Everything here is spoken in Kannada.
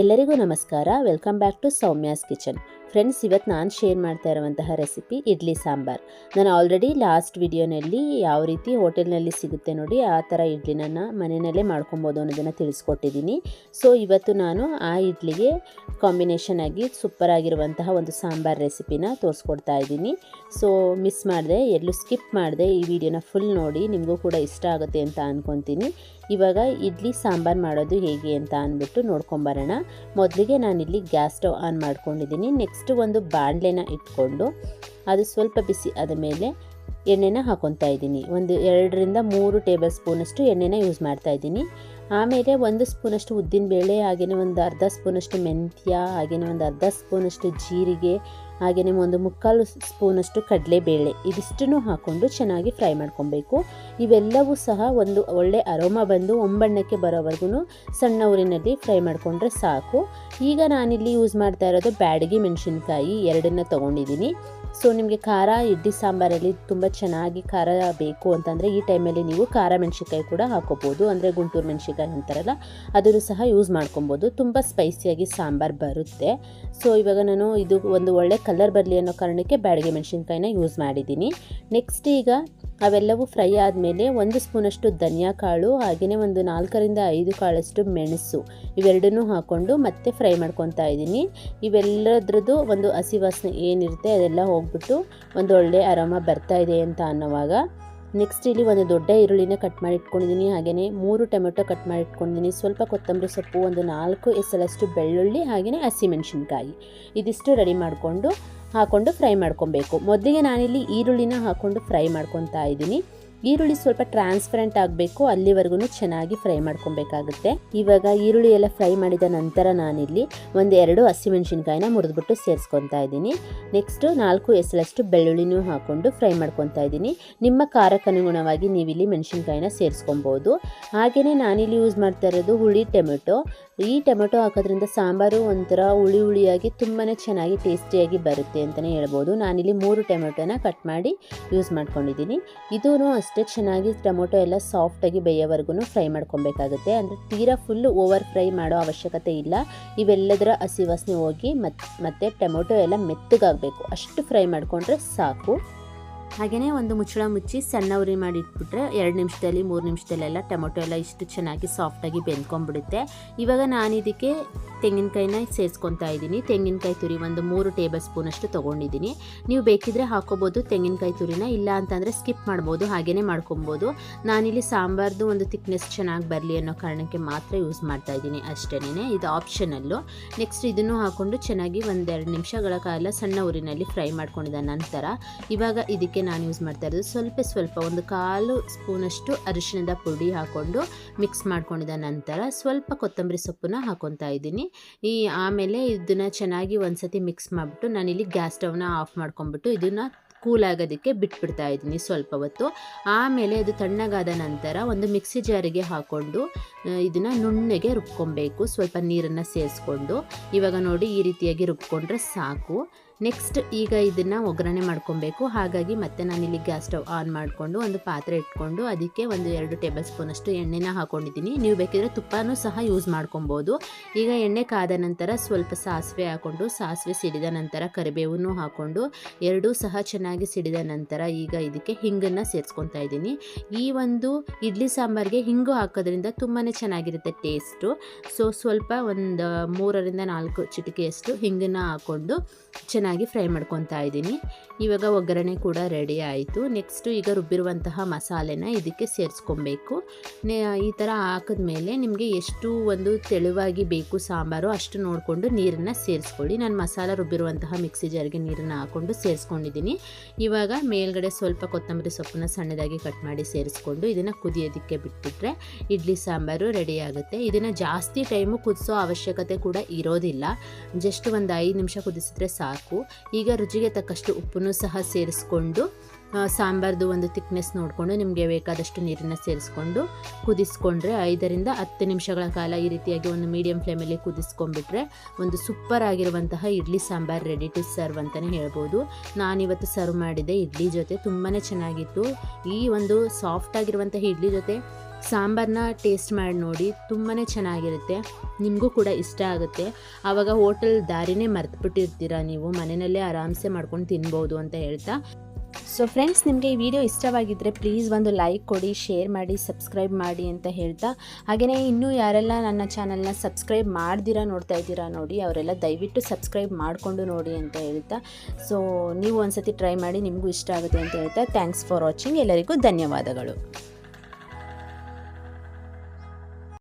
ಎಲ್ಲರಿಗೂ ನಮಸ್ಕಾರ. Welcome back to Soumya's kitchen. Friends ಇವತ್ತು ನಾನು ಶೇರ್ ಮಾಡ್ತಾ ಇರುವಂತಹ ರೆಸಿಪಿ ಇಡ್ಲಿ ಸಾಂಬಾರ್. ನಾನು ಆಲ್ರೆಡಿ ಲಾಸ್ಟ್ ವಿಡಿಯೋನಲ್ಲಿ ಯಾವ ರೀತಿ ಹೋಟೆಲ್ನಲ್ಲಿ ಸಿಗುತ್ತೆ ನೋಡಿ ಆ ಥರ ಇಡ್ಲಿನ ಮನೆಯಲ್ಲೇ ಮಾಡ್ಕೊಬೋದು ಅನ್ನೋದನ್ನು ತಿಳಿಸ್ಕೊಟ್ಟಿದ್ದೀನಿ. ಸೊ ಇವತ್ತು ನಾನು ಆ ಇಡ್ಲಿಗೆ ಕಾಂಬಿನೇಷನ್ ಆಗಿ ಸೂಪರ್ ಆಗಿರುವಂತಹ ಒಂದು ಸಾಂಬಾರ್ ರೆಸಿಪಿನ ತೋರಿಸ್ಕೊಡ್ತಾ ಇದ್ದೀನಿ. ಸೊ ಮಿಸ್ ಮಾಡಿದೆ, ಎಲ್ಲೂ ಸ್ಕಿಪ್ ಮಾಡಿದೆ, ಈ ವಿಡಿಯೋನ ಫುಲ್ ನೋಡಿ ನಿಮಗೂ ಕೂಡ ಇಷ್ಟ ಆಗುತ್ತೆ ಅಂತ ಅಂದ್ಕೊತೀನಿ ಇವಾಗ ಇಡ್ಲಿ ಸಾಂಬಾರು ಮಾಡೋದು ಹೇಗೆ ಅಂತ ಅಂದ್ಬಿಟ್ಟು ನೋಡ್ಕೊಂಬರೋಣ. ಮೊದಲಿಗೆ ನಾನು ಇಲ್ಲಿ ಗ್ಯಾಸ್ ಸ್ಟವ್ ಆನ್ ಮಾಡ್ಕೊಂಡಿದ್ದೀನಿ. ನೆಕ್ಸ್ಟ್ ಒಂದು ಬಾಣಲೆನ ಇಟ್ಕೊಂಡು ಅದು ಸ್ವಲ್ಪ ಬಿಸಿ ಆದ ಮೇಲೆ ಎಣ್ಣೆನ ಹಾಕೊತಾ ಇದ್ದೀನಿ. ಒಂದು ಎರಡರಿಂದ ಮೂರು ಟೇಬಲ್ ಸ್ಪೂನಷ್ಟು ಎಣ್ಣೆನ ಯೂಸ್ ಮಾಡ್ತಾ ಇದ್ದೀನಿ. ಆಮೇಲೆ ಒಂದು ಸ್ಪೂನಷ್ಟು ಉದ್ದಿನಬೇಳೆ ಹಾಗೆಯೇ ಒಂದು ಅರ್ಧ ಸ್ಪೂನಷ್ಟು ಮೆಂತ್ಯ ಹಾಗೆಯೇ ಒಂದು ಅರ್ಧ ಸ್ಪೂನಷ್ಟು ಜೀರಿಗೆ ಹಾಗೆಯೇ ಒಂದು ಮುಕ್ಕಾಲು ಸ್ಪೂನಷ್ಟು ಕಡಲೆಬೇಳೆ ಇದಿಷ್ಟನ್ನು ಹಾಕ್ಕೊಂಡು ಚೆನ್ನಾಗಿ ಫ್ರೈ ಮಾಡ್ಕೊಬೇಕು. ಇವೆಲ್ಲವೂ ಸಹ ಒಂದು ಒಳ್ಳೆ ಅರೋಮ ಬಂದು ಒಂಬಣ್ಣಕ್ಕೆ ಬರೋವರೆಗೂ ಸಣ್ಣ ಊರಿನಲ್ಲಿ ಫ್ರೈ ಮಾಡಿಕೊಂಡ್ರೆ ಸಾಕು. ಈಗ ನಾನಿಲ್ಲಿ ಯೂಸ್ ಮಾಡ್ತಾ ಇರೋದು ಬ್ಯಾಡಗಿ ಮೆಣಸಿನ್ಕಾಯಿ ಎರಡನ್ನ ತೊಗೊಂಡಿದ್ದೀನಿ. ಸೊ ನಿಮಗೆ ಖಾರ, ಇಡ್ಲಿ ಸಾಂಬಾರಲ್ಲಿ ತುಂಬ ಚೆನ್ನಾಗಿ ಖಾರ ಬೇಕು ಅಂತಂದರೆ ಈ ಟೈಮಲ್ಲಿ ನೀವು ಖಾರ ಮೆಣಸಿನ್ಕಾಯಿ ಕೂಡ ಹಾಕೋಬೋದು. ಅಂದರೆ ಗುಂಟೂರು ಮೆಣಸಿನ್ಕಾಯಿ ಅಂತಾರಲ್ಲ, ಅದನ್ನು ಸಹ ಯೂಸ್ ಮಾಡ್ಕೊಬೋದು. ತುಂಬ ಸ್ಪೈಸಿಯಾಗಿ ಸಾಂಬಾರು ಬರುತ್ತೆ. ಸೊ ಇವಾಗ ನಾನು ಇದು ಒಂದು ಒಳ್ಳೆ ಕಲರ್ ಬರಲಿ ಅನ್ನೋ ಕಾರಣಕ್ಕೆ ಬ್ಯಾಡಿಗೆ ಮೆಣಸಿನ್ಕಾಯಿನ ಯೂಸ್ ಮಾಡಿದ್ದೀನಿ. ನೆಕ್ಸ್ಟ್ ಈಗ ಅವೆಲ್ಲವೂ ಫ್ರೈ ಆದಮೇಲೆ ಒಂದು ಸ್ಪೂನಷ್ಟು ಧನಿಯಾ ಕಾಳು ಹಾಗೆಯೇ ಒಂದು ನಾಲ್ಕರಿಂದ ಐದು ಕಾಳಷ್ಟು ಮೆಣಸು. ಇವೆರಡನ್ನೂ ಹಾಕ್ಕೊಂಡು ಮತ್ತೆ ಫ್ರೈ ಮಾಡ್ಕೊತಾ ಇದ್ದೀನಿ. ಇವೆಲ್ಲದ್ರದ್ದು ಒಂದು ಹಸಿ ವಾಸನೆ ಏನಿರುತ್ತೆ ಅದೆಲ್ಲ ಹೋಗ್ಬಿಟ್ಟು ಒಂದು ಒಳ್ಳೆ ಆರಾಮ ಬರ್ತಾ ಇದೆ ಅಂತ ಅನ್ನೋವಾಗ ನೆಕ್ಸ್ಟ್ ಇಲ್ಲಿ ಒಂದು ದೊಡ್ಡ ಈರುಳ್ಳಿನ ಕಟ್ ಮಾಡಿ ಇಟ್ಕೊಂಡಿದ್ದೀನಿ ಹಾಗೆಯೇ ಮೂರು ಟೊಮೆಟೊ ಕಟ್ ಮಾಡಿ ಇಟ್ಕೊಂಡಿದ್ದೀನಿ ಸ್ವಲ್ಪ ಕೊತ್ತಂಬರಿ ಸೊಪ್ಪು, ಒಂದು ನಾಲ್ಕು ಎಸಲಷ್ಟು ಬೆಳ್ಳುಳ್ಳಿ ಹಾಗೆಯೇ ಹಸಿಮೆಣಸಿನ್ಕಾಯಿ. ಇದಿಷ್ಟು ರೆಡಿ ಮಾಡಿಕೊಂಡು ಹಾಕ್ಕೊಂಡು ಫ್ರೈ ಮಾಡ್ಕೊಬೇಕು. ಮೊದಲಿಗೆ ನಾನಿಲ್ಲಿ ಈರುಳ್ಳಿನ ಹಾಕ್ಕೊಂಡು ಫ್ರೈ ಮಾಡ್ಕೊತಾ ಇದ್ದೀನಿ. ಈರುಳ್ಳಿ ಸ್ವಲ್ಪ ಟ್ರಾನ್ಸ್ಪರೆಂಟ್ ಆಗಬೇಕು ಅಲ್ಲಿವರೆಗೂ ಚೆನ್ನಾಗಿ ಫ್ರೈ ಮಾಡ್ಕೊಬೇಕಾಗುತ್ತೆ. ಇವಾಗ ಈರುಳ್ಳಿ ಎಲ್ಲ ಫ್ರೈ ಮಾಡಿದ ನಂತರ ನಾನಿಲ್ಲಿ ಒಂದು ಎರಡು ಹಸಿಮೆಣಸಿನ್ಕಾಯಿನ ಮುರಿದ್ಬಿಟ್ಟು ಸೇರಿಸ್ಕೊತಾ ಇದ್ದೀನಿ. ನೆಕ್ಸ್ಟು ನಾಲ್ಕು ಎಸಳಷ್ಟು ಬೆಳ್ಳುಳ್ಳಿನೂ ಹಾಕ್ಕೊಂಡು ಫ್ರೈ ಮಾಡ್ಕೊತಾ ಇದ್ದೀನಿ. ನಿಮ್ಮ ಖಾರಕ್ಕನುಗುಣವಾಗಿ ನೀವಿಲ್ಲಿ ಮೆಣಸಿನ್ಕಾಯಿನ ಸೇರಿಸ್ಕೊಬೋದು. ಹಾಗೆಯೇ ನಾನಿಲ್ಲಿ ಯೂಸ್ ಮಾಡ್ತಾ ಇರೋದು ಹುಳಿ ಟೊಮೆಟೊ. ಈ ಟೊಮೆಟೊ ಹಾಕೋದ್ರಿಂದ ಸಾಂಬಾರು ಒಂಥರ ಹುಳಿ ಹುಳಿಯಾಗಿ ತುಂಬಾ ಚೆನ್ನಾಗಿ ಟೇಸ್ಟಿಯಾಗಿ ಬರುತ್ತೆ ಅಂತಲೇ ಹೇಳ್ಬೋದು. ನಾನಿಲ್ಲಿ ಮೂರು ಟೊಮೆಟೊನ ಕಟ್ ಮಾಡಿ ಯೂಸ್ ಮಾಡ್ಕೊಂಡಿದ್ದೀನಿ. ಇದೂ ಅಷ್ಟೇ ಚೆನ್ನಾಗಿ ಟೊಮೊಟೊ ಎಲ್ಲ ಸಾಫ್ಟಾಗಿ ಬೇಯೋವರೆಗೂ ಫ್ರೈ ಮಾಡ್ಕೊಬೇಕಾಗುತ್ತೆ. ಅಂದರೆ ತೀರಾ ಫುಲ್ಲು ಓವರ್ ಫ್ರೈ ಮಾಡೋ ಅವಶ್ಯಕತೆ ಇಲ್ಲ. ಇವೆಲ್ಲದರ ಹಸಿ ವಾಸನೆ ಹೋಗಿ ಮತ್ತು ಮತ್ತು ಟೊಮೊಟೊ ಎಲ್ಲ ಮೆತ್ತಗಾಗಬೇಕು. ಅಷ್ಟು ಫ್ರೈ ಮಾಡಿಕೊಂಡ್ರೆ ಸಾಕು. ಹಾಗೆಯೇ ಒಂದು ಮುಚ್ಚಳ ಮುಚ್ಚಿ ಸಣ್ಣ ಉರಿ ಮಾಡಿ ಇಟ್ಬಿಟ್ರೆ ಎರಡು ನಿಮಿಷದಲ್ಲಿ, ಮೂರು ನಿಮಿಷದಲ್ಲೆಲ್ಲ ಟೊಮೊಟೊ ಎಲ್ಲ ಇಷ್ಟು ಚೆನ್ನಾಗಿ ಸಾಫ್ಟಾಗಿ ಬೆಂದ್ಕೊಂಡ್ಬಿಡುತ್ತೆ. ಇವಾಗ ನಾನು ಇದಕ್ಕೆ ತೆಂಗಿನಕಾಯಿನ ಸೇರಿಸ್ಕೊತಾ ಇದ್ದೀನಿ. ತೆಂಗಿನಕಾಯಿ ತುರಿ ಒಂದು ಮೂರು ಟೇಬಲ್ ಸ್ಪೂನಷ್ಟು ತೊಗೊಂಡಿದ್ದೀನಿ. ನೀವು ಬೇಕಿದ್ರೆ ಹಾಕೋಬೋದು, ತೆಂಗಿನಕಾಯಿ ತುರಿನ. ಇಲ್ಲ ಅಂತಂದರೆ ಸ್ಕಿಪ್ ಮಾಡ್ಬೋದು ಹಾಗೆಯೇ ಮಾಡ್ಕೊಬೋದು. ನಾನಿಲ್ಲಿ ಸಾಂಬಾರ್ದು ಒಂದು ತಿಕ್ನೆಸ್ ಚೆನ್ನಾಗಿ ಬರಲಿ ಅನ್ನೋ ಕಾರಣಕ್ಕೆ ಮಾತ್ರ ಯೂಸ್ ಮಾಡ್ತಾ ಇದ್ದೀನಿ ಅಷ್ಟೇ ಇದು ಆಪ್ಷನಲ್ಲು ನೆಕ್ಸ್ಟ್ ಇದನ್ನು ಹಾಕ್ಕೊಂಡು ಚೆನ್ನಾಗಿ ಒಂದೆರಡು ನಿಮಿಷಗಳ ಕಾಲ ಸಣ್ಣ ಊರಿನಲ್ಲಿ ಫ್ರೈ ಮಾಡ್ಕೊಂಡಿದ್ದ ನಂತರ ಇವಾಗ ಇದಕ್ಕೆ ನಾನು ಯೂಸ್ ಮಾಡ್ತಾ ಇರೋದು ಸ್ವಲ್ಪ ಸ್ವಲ್ಪ ಒಂದು ಕಾಲು ಸ್ಪೂನಷ್ಟು ಅರಿಶಿನದ ಪುಡಿ ಹಾಕ್ಕೊಂಡು ಮಿಕ್ಸ್ ಮಾಡ್ಕೊಂಡಿದ್ದ ನಂತರ ಸ್ವಲ್ಪ ಕೊತ್ತಂಬರಿ ಸೊಪ್ಪನ್ನ ಹಾಕೊತಾ ಇದ್ದೀನಿ. ಈ ಆಮೇಲೆ ಇದನ್ನು ಚೆನ್ನಾಗಿ ಒಂದ್ಸತಿ ಮಿಕ್ಸ್ ಮಾಡಿಬಿಟ್ಟು ನಾನಿಲ್ಲಿ ಗ್ಯಾಸ್ ಸ್ಟವ್ನ ಆಫ್ ಮಾಡ್ಕೊಂಬಿಟ್ಟು ಇದನ್ನು ಕೂಲ್ ಆಗೋದಕ್ಕೆ ಬಿಟ್ಬಿಡ್ತಾ ಇದ್ದೀನಿ ಸ್ವಲ್ಪ ಹೊತ್ತು. ಆಮೇಲೆ ಅದು ತಣ್ಣಗಾದ ನಂತರ ಒಂದು ಮಿಕ್ಸಿ ಜಾರಿಗೆ ಹಾಕ್ಕೊಂಡು ಇದನ್ನು ನುಣ್ಣಗೆ ರುಬ್ಕೊಬೇಕು. ಸ್ವಲ್ಪ ನೀರನ್ನು ಸೇರಿಸ್ಕೊಂಡು. ಇವಾಗ ನೋಡಿ ಈ ರೀತಿಯಾಗಿ ರುಬ್ಕೊಂಡ್ರೆ ಸಾಕು. ನೆಕ್ಸ್ಟ್ ಈಗ ಇದನ್ನು ಒಗ್ಗರಣೆ ಮಾಡ್ಕೊಬೇಕು. ಹಾಗಾಗಿ ಮತ್ತೆ ನಾನಿಲ್ಲಿ ಗ್ಯಾಸ್ ಸ್ಟವ್ ಆನ್ ಮಾಡಿಕೊಂಡು ಒಂದು ಪಾತ್ರೆ ಇಟ್ಕೊಂಡು ಅದಕ್ಕೆ ಒಂದು ಎರಡು ಟೇಬಲ್ ಸ್ಪೂನಷ್ಟು ಎಣ್ಣೆನ ಹಾಕ್ಕೊಂಡಿದ್ದೀನಿ ನೀವು ಬೇಕಿದ್ರೆ ತುಪ್ಪನೂ ಸಹ ಯೂಸ್ ಮಾಡ್ಕೊಬೋದು. ಈಗ ಎಣ್ಣೆ ಕಾದ ನಂತರ ಸ್ವಲ್ಪ ಸಾಸಿವೆ ಹಾಕ್ಕೊಂಡು ಸಾಸಿವೆ ಸಿಡಿದ ನಂತರ ಕರಿಬೇವನ್ನು ಹಾಕ್ಕೊಂಡು ಎರಡೂ ಸಹ ಚೆನ್ನಾಗಿ ಸಿಡಿದ ನಂತರ ಈಗ ಇದಕ್ಕೆ ಹಿಂಗನ್ನು ಸೇರಿಸ್ಕೊತಾ ಇದ್ದೀನಿ. ಈ ಒಂದು ಇಡ್ಲಿ ಸಾಂಬಾರಿಗೆ ಹಿಂಗು ಹಾಕೋದ್ರಿಂದ ತುಂಬಾ ಚೆನ್ನಾಗಿರುತ್ತೆ ಟೇಸ್ಟು ಸೊ ಸ್ವಲ್ಪ ಒಂದು ಮೂರರಿಂದ ನಾಲ್ಕು ಚಿಟಿಕೆಯಷ್ಟು ಹಿಂಗನ್ನು ಹಾಕ್ಕೊಂಡು ಚೆನ್ನಾಗಿ ಫ್ರೈ ಮಾಡ್ಕೊತಾ ಇದ್ದೀನಿ. ಇವಾಗ ಒಗ್ಗರಣೆ ಕೂಡ ರೆಡಿ ಆಯಿತು. ನೆಕ್ಸ್ಟು ಈಗ ರುಬ್ಬಿರುವಂತಹ ಮಸಾಲೆನ ಇದಕ್ಕೆ ಸೇರಿಸ್ಕೊಬೇಕು. ಈ ಥರ ಹಾಕಿದ್ಮೇಲೆ ನಿಮಗೆ ಎಷ್ಟು ಒಂದು ತೆಳುವಾಗಿ ಬೇಕು ಸಾಂಬಾರು ಅಷ್ಟು ನೋಡಿಕೊಂಡು ನೀರನ್ನು ಸೇರಿಸ್ಕೊಳ್ಳಿ. ನಾನು ಮಸಾಲ ರುಬ್ಬಿರುವಂತಹ ಮಿಕ್ಸಿ ಜಾರಿಗೆ ನೀರನ್ನು ಹಾಕ್ಕೊಂಡು ಸೇರಿಸ್ಕೊಂಡಿದ್ದೀನಿ. ಇವಾಗ ಮೇಲ್ಗಡೆ ಸ್ವಲ್ಪ ಕೊತ್ತಂಬರಿ ಸೊಪ್ಪನ್ನ ಸಣ್ಣದಾಗಿ ಕಟ್ ಮಾಡಿ ಸೇರಿಸ್ಕೊಂಡು ಇದನ್ನು ಕುದಿಯೋದಕ್ಕೆ ಬಿಟ್ಟುಬಿಟ್ರೆ ಇಡ್ಲಿ ಸಾಂಬಾರು ರೆಡಿ ಆಗುತ್ತೆ. ಇದನ್ನು ಜಾಸ್ತಿ ಟೈಮು ಕುದಿಸೋ ಅವಶ್ಯಕತೆ ಕೂಡ ಇರೋದಿಲ್ಲ. ಜಸ್ಟ್ ಒಂದು ಐದು ನಿಮಿಷ ಕುದಿಸಿದ್ರೆ ಸಾಕು. ಈಗ ರುಚಿಗೆ ತಕ್ಕಷ್ಟು ಉಪ್ಪನ್ನು ಸಹ ಸೇರಿಸ್ಕೊಂಡು ಸಾಂಬಾರ್ದು ಒಂದು ತಿಕ್ನೆಸ್ ನೋಡಿಕೊಂಡು ನಿಮಗೆ ಬೇಕಾದಷ್ಟು ನೀರನ್ನು ಸೇರಿಸ್ಕೊಂಡು ಕುದಿಸ್ಕೊಂಡ್ರೆ ಐದರಿಂದ ಹತ್ತು ನಿಮಿಷಗಳ ಕಾಲ ಈ ರೀತಿಯಾಗಿ ಒಂದು ಮೀಡಿಯಂ ಫ್ಲೇಮಲ್ಲಿ ಕುದಿಸ್ಕೊಂಡ್ಬಿಟ್ರೆ ಒಂದು ಸೂಪರ್ ಆಗಿರುವಂತಹ idli sambar ready to serve ಅಂತಲೇ ಹೇಳ್ಬೋದು. ನಾನಿವತ್ತು ಸರ್ವ್ ಮಾಡಿದೆ ಇಡ್ಲಿ ಜೊತೆ ತುಂಬಾ ಚೆನ್ನಾಗಿತ್ತು. ಈ ಒಂದು ಸಾಫ್ಟ್ ಆಗಿರುವಂತಹ ಇಡ್ಲಿ ಜೊತೆ ಸಾಂಬಾರನ್ನ ಟೇಸ್ಟ್ ಮಾಡಿ ನೋಡಿ ತುಂಬಾ ಚೆನ್ನಾಗಿರುತ್ತೆ. ನಿಮಗೂ ಕೂಡ ಇಷ್ಟ ಆಗುತ್ತೆ. ಆವಾಗ ಹೋಟೆಲ್ ದಾರಿನೇ ಮರೆತುಬಿಟ್ಟಿರ್ತೀರ ನೀವು? ಮನೆಯಲ್ಲೇ ಆರಾಮ್ಸೆ ಮಾಡ್ಕೊಂಡು ತಿನ್ಬೋದು ಅಂತ ಹೇಳ್ತಾ. ಸೊ ಫ್ರೆಂಡ್ಸ್ ನಿಮಗೆ ಈ ವಿಡಿಯೋ ಇಷ್ಟವಾಗಿದ್ದರೆ ಪ್ಲೀಸ್ ಒಂದು ಲೈಕ್ ಕೊಡಿ ಶೇರ್ ಮಾಡಿ ಸಬ್ಸ್ಕ್ರೈಬ್ ಮಾಡಿ ಅಂತ ಹೇಳ್ತಾ. ಹಾಗೆಯೇ ಇನ್ನೂ ಯಾರೆಲ್ಲ ನನ್ನ ಚಾನಲ್ನ ಸಬ್ಸ್ಕ್ರೈಬ್ ಮಾಡ್ದಿರಾ, ನೋಡ್ತಾ ಇದ್ದೀರಾ ನೋಡಿ, ಅವರೆಲ್ಲ ದಯವಿಟ್ಟು ಸಬ್ಸ್ಕ್ರೈಬ್ ಮಾಡಿಕೊಂಡು ನೋಡಿ ಅಂತ ಹೇಳ್ತಾ. ಸೊ ನೀವು ಒಂದು ಸತಿ ಟ್ರೈ ಮಾಡಿ ನಿಮಗೂ ಇಷ್ಟ ಆಗುತ್ತೆ ಅಂತ ಹೇಳ್ತಾ. ಥ್ಯಾಂಕ್ಸ್ ಫಾರ್ ವಾಚಿಂಗ್ ಎಲ್ಲರಿಗೂ ಧನ್ಯವಾದಗಳು.